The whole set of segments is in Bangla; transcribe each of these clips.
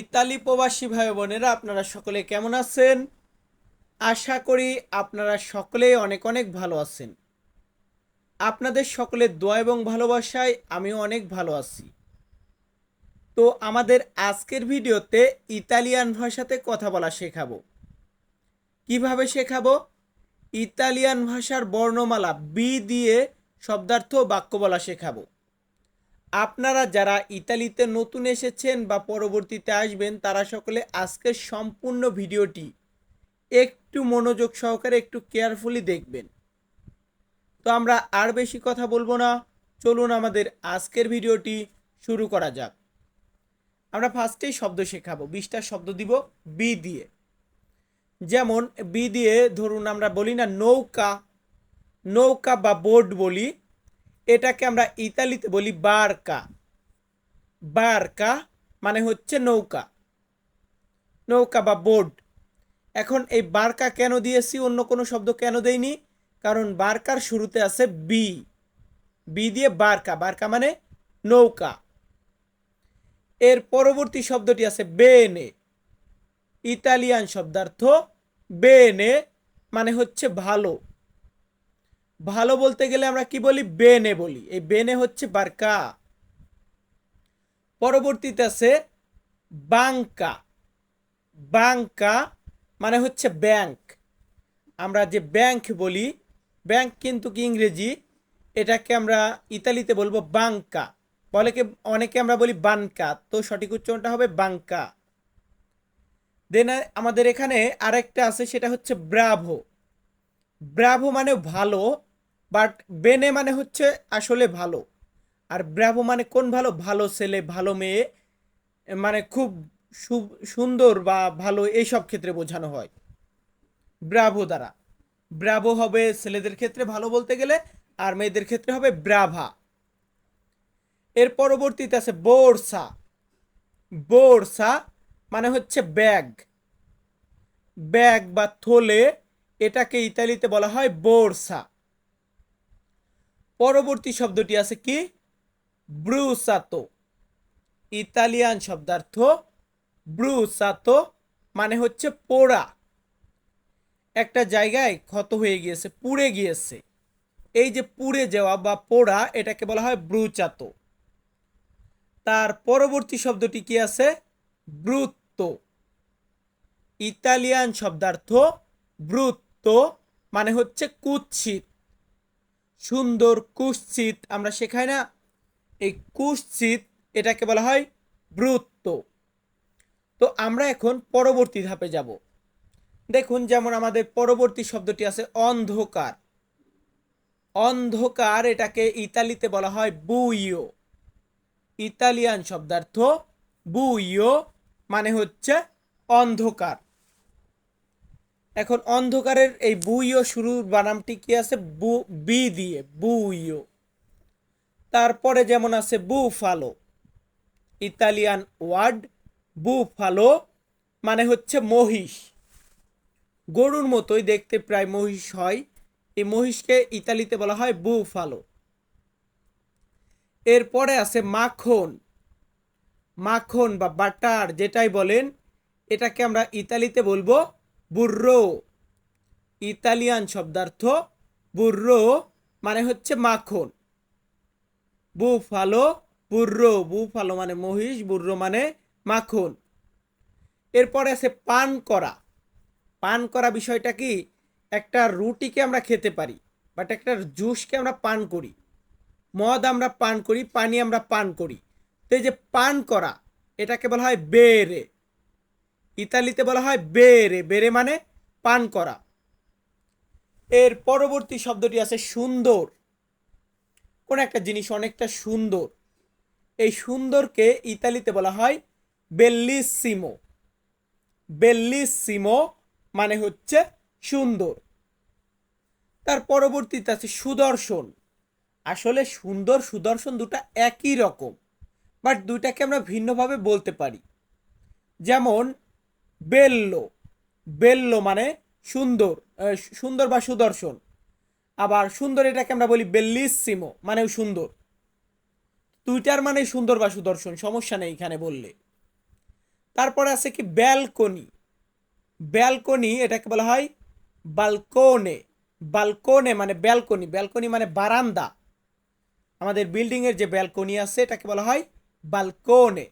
ইতালি প্রবাসী ভাই বোনেরা, আপনারা সকলে কেমন আছেন? আশা করি আপনারা সকলেই অনেক অনেক ভালো আছেন। আপনাদের সকলের দোয়া এবং ভালোবাসায় আমিও অনেক ভালো আছি। তো আমাদের আজকের ভিডিওতে ইতালিয়ান ভাষাতে কথা বলা শেখাবো। কীভাবে শেখাবো? ইতালিয়ান ভাষার বর্ণমালা, বি দিয়ে শব্দার্থ বাক্য বলা শেখাবো। আপনারা যারা ইতালিতে নতুন এসেছেন বা পরবর্তীতে আসবেন, তারা সকলে আজকের সম্পূর্ণ ভিডিওটি একটু মনোযোগ সহকারে একটু কেয়ারফুলি দেখবেন। তো আমরা আর বেশি কথা বলব না। চলুন আমাদের আজকের ভিডিওটি শুরু করা যাক। আমরা ফার্স্টেই শব্দ শেখাবো, বিশটা শব্দ দিব বি দিয়ে। যেমন বি দিয়ে ধরুন আমরা বলি না নৌকা নৌকা বা বোট বলি। এটাকে আমরা ইতালিতে বলি বারকা। বারকা মানে হচ্ছে নৌকা। নৌকা বা বোট। এখন এই বারকা কেন দিয়েছি? অন্য কোনো শব্দ কেন দেইনি? কারণ বারকার শুরুতে আছে বি। বি দিয়ে বারকা। বারকা মানে নৌকা। এর পরবর্তী শব্দটি আছে বেনে। ইতালিয়ান শব্দার্থ বেনে মানে হচ্ছে ভালো। ভালো বলতে গেলে আমরা কি বলি? বেনে বলি। এই বেনে হচ্ছে বারকা। পরবর্তীতে আছে বাঙ্কা বাঙ্কা মানে হচ্ছে ব্যাংক। আমরা যে ব্যাংক বলি, ব্যাংক কিন্তু কি ইংরেজি? এটাকে আমরা ইতালিতে বলব বাঙ্কা বলে কি অনেকে আমরা বলি বানকা। তো সঠিক উচ্চারণটা হবে বাঙ্কা দেন আমাদের এখানে আরেকটা আছে, সেটা হচ্ছে ব্রাভো। ব্রাভো মানে ভালো বাট বেনে মানে হচ্ছে আসলে ভালো। আর ব্রাভো মানে কোন ভালো? ভালো ছেলে, ভালো মেয়ে মানে খুব সুন্দর বা ভালো এইসব ক্ষেত্রে বোঝানো হয়। ব্রাভো দ্বারা। ব্রাভো হবে ছেলেদের ক্ষেত্রে ভালো বলতে গেলে, আর মেয়েদের ক্ষেত্রে হবে ব্রাভা। এর পরবর্তীতে আছে বোরসা। বোরসা মানে হচ্ছে ব্যাগ। ব্যাগ বা থলে, এটাকে ইতালিতে বলা হয় বোরসা। পরবর্তী শব্দটি আছে কি? ব্রুসাতো। ইতালিয়ান শব্দার্থ ব্রুসাতো মানে হচ্ছে পোড়া। একটা জায়গায় ক্ষত হয়ে গিয়েছে, পুড়ে গিয়েছে। এই যে পুড়ে যাওয়া বা পোড়া, এটাকে বলা হয় ব্রুচাতো। তার পরবর্তী শব্দটি কি আছে? ব্রুত্ত। ইতালিয়ান শব্দার্থ ব্রুত্ত মানে হচ্ছে কুৎসিত। সুন্দর কুশ্চিত। আমরা শেখাই না? এই কুশ্চিত এটাকে বলা হয় ব্রুত্ত তো আমরা এখন পরবর্তী ধাপে যাব। দেখুন যেমন আমাদের পরবর্তী শব্দটি আছে অন্ধকার। অন্ধকার এটাকে ইতালিতে বলা হয় বুইও ইতালিয়ান শব্দার্থ বুইও মানে হচ্ছে অন্ধকার। এখন অন্ধকারের এই বুইও শুরুর বানামটি কি আছে? বু, বি দিয়ে, বুইও। তারপরে যেমন আছে বুফালো, ইতালিয়ান ওয়ার্ড বুফালো মানে হচ্ছে মহিষ। গরুর মতোই দেখতে প্রায় মহিষ হয়। এই মহিষকে ইতালিতে বলা হয় বুফালো। এরপরে আছে মাখন। মাখন বা বাটার যেটাই বলেন, এটাকে আমরা ইতালিতে বলব বুর্রো ইতালিয়ান শব্দার্থ বুর্রো মানে হচ্ছে মাখন। বুফালো বুর্রো বুফালো মানে মহিষ বুর্রো মানে মাখন। এরপরে আছে পান করা। পান করা বিষয়টা কি? একটা রুটিকে আমরা খেতে পারি বাট একটা জুসকে আমরা পান করি। মদ আমরা পান করি, পানি আমরা পান করি। তো এই যে পান করা, এটাকে বলা হয় বেরে ইতালিতে বলা হয় বেরে বেরে মানে পান করা। এর পরবর্তী শব্দটি আছে সুন্দর। কোন একটা জিনিস অনেকটা সুন্দর। এই সুন্দরকে ইতালিতে বলা হয় বেল্লিসিমো বেল্লিসিমো মানে হচ্ছে সুন্দর। তার পরবর্তীতে আছে সুদর্শন। আসলে সুন্দর, সুদর্শন দুটা একই রকম বাট দুইটাকে আমরা ভিন্নভাবে বলতে পারি। যেমন বেল্লো। বেল্লো মানে সুন্দর সুন্দর বা সুদর্শন। আবার সুন্দর এটাকে আমরা বলি বেল্লিসিমো, মানেও সুন্দর। দুইটার মানে সুন্দর বা সুদর্শন, সমস্যা নেই এখানে বললে। তারপরে আছে কি? ব্যালকনি। ব্যালকনি এটাকে বলা হয় বালকোনে। বালকোনে মানে ব্যালকনি। ব্যালকনি মানে বারান্দা। আমাদের বিল্ডিংয়ের যে ব্যালকনি আছে, এটাকে বলা হয় বালকোনে।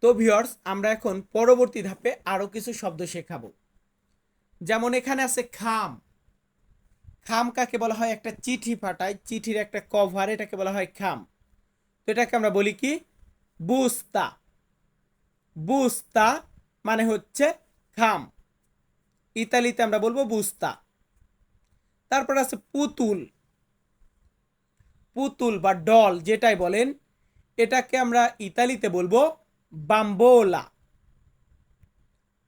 তো ভিউয়ার্স আমরা এখন পরবর্তী ধাপে আরও কিছু শব্দ শেখাবো। যেমন এখানে আছে খাম। খাম কাকে বলা হয়? একটা চিঠি পাঠায়। চিঠির একটা কভার এটাকে বলা হয় খাম। তো এটাকে আমরা বলি কি? বুস্তা। বুস্তা মানে হচ্ছে খাম। ইতালিতে আমরা বলব বুস্তা। তারপর আছে পুতুল। পুতুল বা ডল, যেটাই বলেন, এটাকে আমরা ইতালিতে বলব বাম্বোলা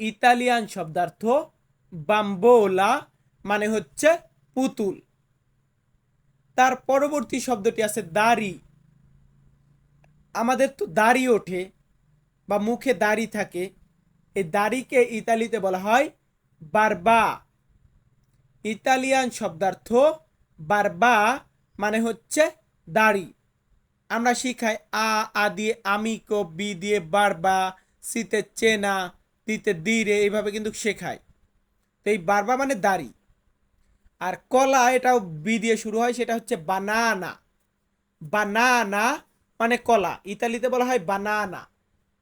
ইতালিয়ান শব্দার্থ বাম্বোলা মানে হচ্ছে পুতুল। তার পরবর্তী শব্দটি আছে দাড়ি। আমাদের তো দাড়ি ওঠে বা মুখে দাড়ি থাকে। এই দাড়িকে ইতালিতে বলা হয় বারবা। ইতালিয়ান শব্দার্থ বারবা মানে হচ্ছে দাড়ি। আমরা শিখাই আ আ দিয়ে আমি কো, বি দিয়ে বারবা সিতে চেনা দিতে দিরে, এইভাবে কিন্তু শেখায় তো এই বারবা মানে দাড়ি। আর কলা এটাও বি দিয়ে শুরু হয়, সেটা হচ্ছে বানানা। বানানা মানে কলা। ইতালিতে বলা হয় বানানা।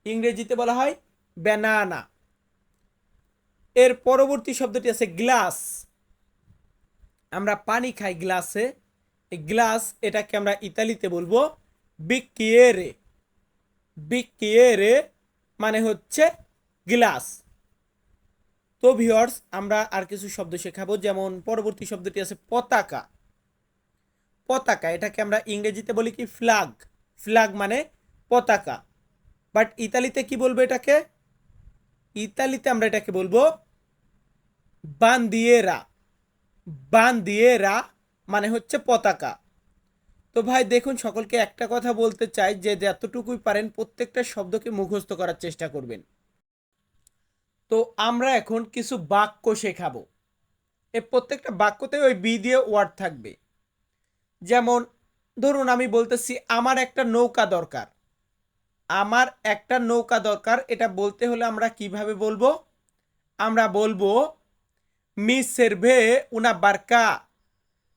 ইংরেজিতে বলা হয় ব্যানানা। এর পরবর্তী শব্দটি আছে গ্লাস। আমরা পানি খাই গ্লাসে। গ্লাস এটাকে আমরা ইতালিতে বলব বিকিয়েরে। বিকিয়েরে মানে হচ্ছে গ্লাস। তো ভিওর্স আমরা আর কিছু শব্দ শেখাবো, যেমন পরবর্তী শব্দটি আছে পতাকা। পতাকা, এটাকে আমরা ইংরেজিতে বলি কি ফ্ল্যাগ ফ্ল্যাগ মানে পতাকা। বাট ইতালিতে কি বলব এটাকে? ইতালিতে আমরা এটাকে বলব বান্দিয়েরা। বান্দিয়েরা মানে হচ্ছে পতাকা। তো ভাই, দেখুন, সকলকে একটা কথা বলতে চাই যে, যতটুকুই পারেন প্রত্যেকটা শব্দকে মুখস্থ করার চেষ্টা করবেন। তো আমরা এখন কিছু বাক্য শেখাবো। এ প্রত্যেকটা বাক্যতে ওই বি দিয়ে ওয়ার্ড থাকবে। যেমন, ধরুন, আমি বলতেছি, আমার একটা নৌকা দরকার। আমার একটা নৌকা দরকার, এটা বলতে হলে আমরা কীভাবে বলব? আমরা বলব, মি সেরভে উনা বার্কা।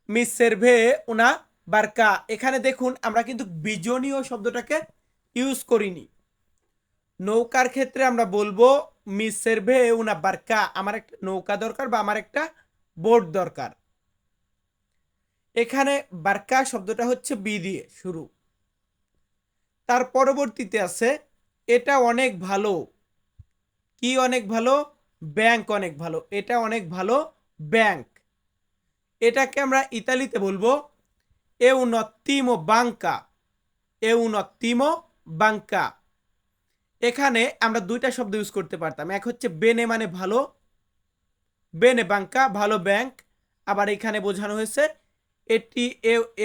মি সেরভে উনা বার্কা, এখানে দেখুন, আমরা কিন্তু বিজনীয় শব্দটাকে ইউজ করিনি। নৌকার ক্ষেত্রে আমরা বলব মি সেরভে উনা বার্কা, আমার একটা নৌকা দরকার বা আমার একটা বোট দরকার। এখানে বার্কা শব্দটা হচ্ছে বি দিয়ে শুরু। তার পরবর্তীতে আছে, এটা অনেক ভালো। কি অনেক ভালো? ব্যাংক অনেক ভালো। এটা অনেক ভালো, ব্যাংক। এটাকে আমরা ইতালিতে বলব এ উনত্তিমো বাঙ্কা এ উনত্তিমো বাঙ্কা এখানে আমরা দুইটা শব্দ ইউজ করতে পারতাম। এক হচ্ছে বেনে মানে ভালো, বেনে বাঙ্কা ভালো ব্যাংক আবার এখানে বোঝানো হয়েছে এটি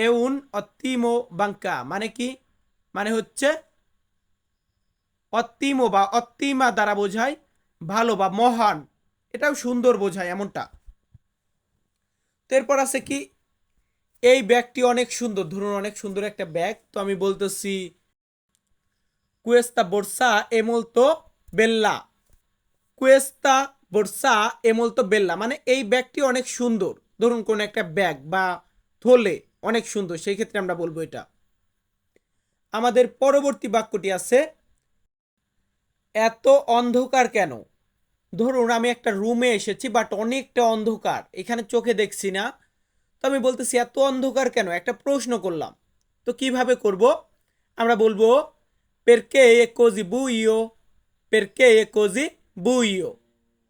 এউন অত্তিমো বাঙ্কা মানে কি? মানে হচ্ছে অত্তিমো বা অত্তিমা দ্বারা বোঝায় ভালো বা মহান। এটাও সুন্দর বোঝায় এমনটা। তো এরপর আছে কি? এই ব্যাগটি অনেক সুন্দর। ধরুন অনেক সুন্দর একটা ব্যাগ। তো আমি বলতেছি, কুয়েস্তা বর্ষা এমলতো বেল্লা। কুয়েস্তা বর্ষা এমলতো বেল্লা। মানে এই ব্যাগটি অনেক সুন্দর। ধরুন কোন একটা ব্যাগ বা থলে অনেক সুন্দর। সেই ক্ষেত্রে আমরা বলব এটা। আমাদের পরবর্তী বাক্যটি আছে, এত অন্ধকার কেন? ধরুন আমি একটা রুমে এসেছি, বাট অনেকটা অন্ধকার। এখানে চোখে দেখছি না। তো আমি বলতেছি, এত অন্ধকার কেন? একটা প্রশ্ন করলাম। তো কীভাবে করব? আমরা বলব পেরকে এ কোজি বুইও পেরকে এ কোজি বুইও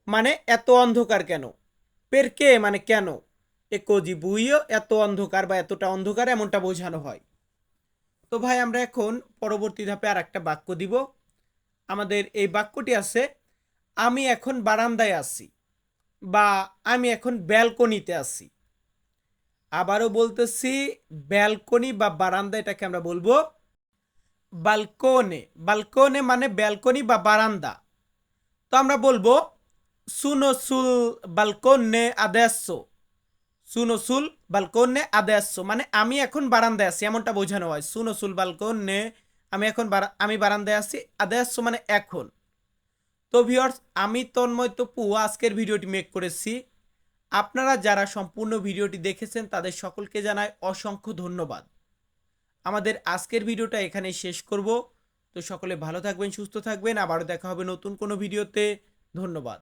মানে এত অন্ধকার কেন? পেরকে মানে কেন এ কোজি বুইও এত অন্ধকার বা এতটা অন্ধকার এমনটা বোঝানো হয়। তো ভাই, আমরা এখন পরবর্তী ধাপে আর একটা বাক্য দিব। আমাদের এই বাক্যটি আছে, আমি এখন বারান্দায় আছি বা আমি এখন ব্যালকনিতে আছি। আবারও বলতেছি, ব্যালকনি বা বারান্দা এটাকে আমরা বলব। বালকোনে বালকোনে মানে ব্যালকনি বা বারান্দা। তো আমরা বলব সুনো সুল বালকোনে আদেসো। সুনো সুল বালকোনে আদেসো মানে আমি এখন বারান্দায় আছি, এমনটা বোঝানো হয়। সুনো সুল বালকোনে, আমি এখন আমি বারান্দায় আছি আদায়াস মানে এখন। তো ভিওর্স আমি তন্ময় তপু, আজকের ভিডিওটি মেক করেছি। আপনারা যারা সম্পূর্ণ ভিডিওটি দেখেছেন, তাদের সকলকে জানাই অসংখ্য ধন্যবাদ। আমাদের আজকের ভিডিওটা এখানে শেষ করব। তো সকলে ভালো থাকবেন, সুস্থ থাকবেন। আবারও দেখা হবে নতুন কোনো ভিডিওতে। ধন্যবাদ।